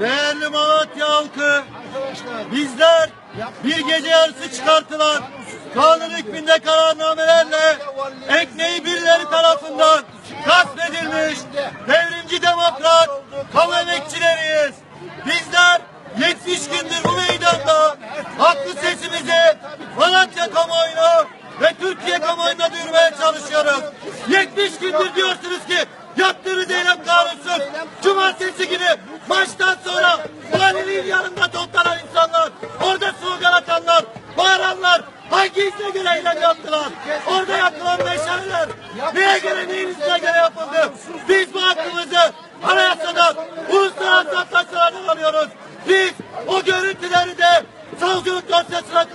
Değerli Malatya halkı, bizler bir gece yarısı çıkartılan kanun hükmünde kararnamelerle ekmeği birileri tarafından gasp edilmiş devrimci demokrat kamu emekçileriyiz. Bizler 70 gündür bu meydanda haklı sesimizi Malatya kamuoyuna ve Türkiye kamuoyuna duyurmaya çalışıyoruz. 70 gündür diyorsunuz ki yaptığınız eylem kanunsuz. Cumartesi günü maçtan sonra valiliğin yanında toplanan insanlar, orada slogan atanlar, bağıranlar hangi izne göre eylem yaptılar? Orada yapılan meşaleler neye göre neyin izine göre yapıldı? Biz bu hakkımızı anayasadan, uluslararası antlaşmalardan alıyoruz. Biz o görüntüleri de savcılık dosyasına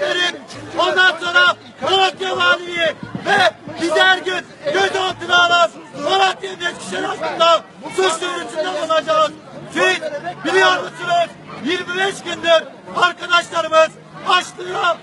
verip ondan sonra Malatya Valiliği ve bizi her gün gözaltına alan Malatya Eskişehir hakkında suç duyurusunda bulunacağız. Siz biliyor musunuz 25 gündür arkadaşlarımız açlığa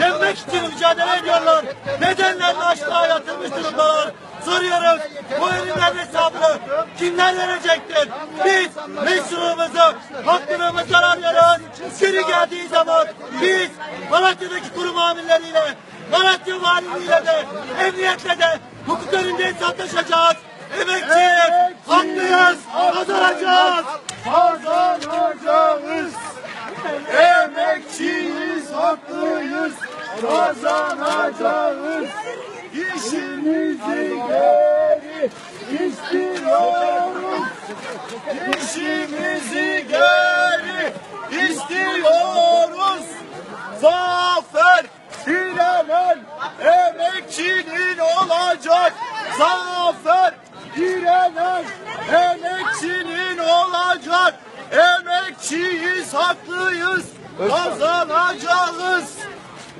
yenmek için mücadele ediyorlar. Nedenlerle açlığa yatırmış durumdalar. Soruyoruz bu ölümlerin hesabını kimler verecektir? Biz meşruumuzu, hakkımızdan arıyoruz. Günü geldiği zaman biz Malatya'daki kurum amirleriyle, Malatya valiliğiyle de, emniyetle de hukuk önünde hesaplaşacağız. Emekçiyiz, haklıyız, kazanacağız. Kazanacağız. Emekçiyiz, haklıyız. Kazanacağız. İşimizi geri istiyoruz. İşimizi geri istiyoruz. Zafer direnen emekçinin olacak. Zafer direnen emekçinin olacak. Emekçiyiz, haklıyız, kazanacağız.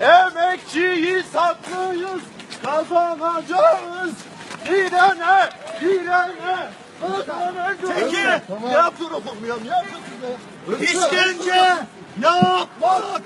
Emekçiyiz, haklıyız, kazanacağız. Direne, direne. Peki, Ne yapıyor oğlum ya? Ne yapıyorsun ya? işkence yapmak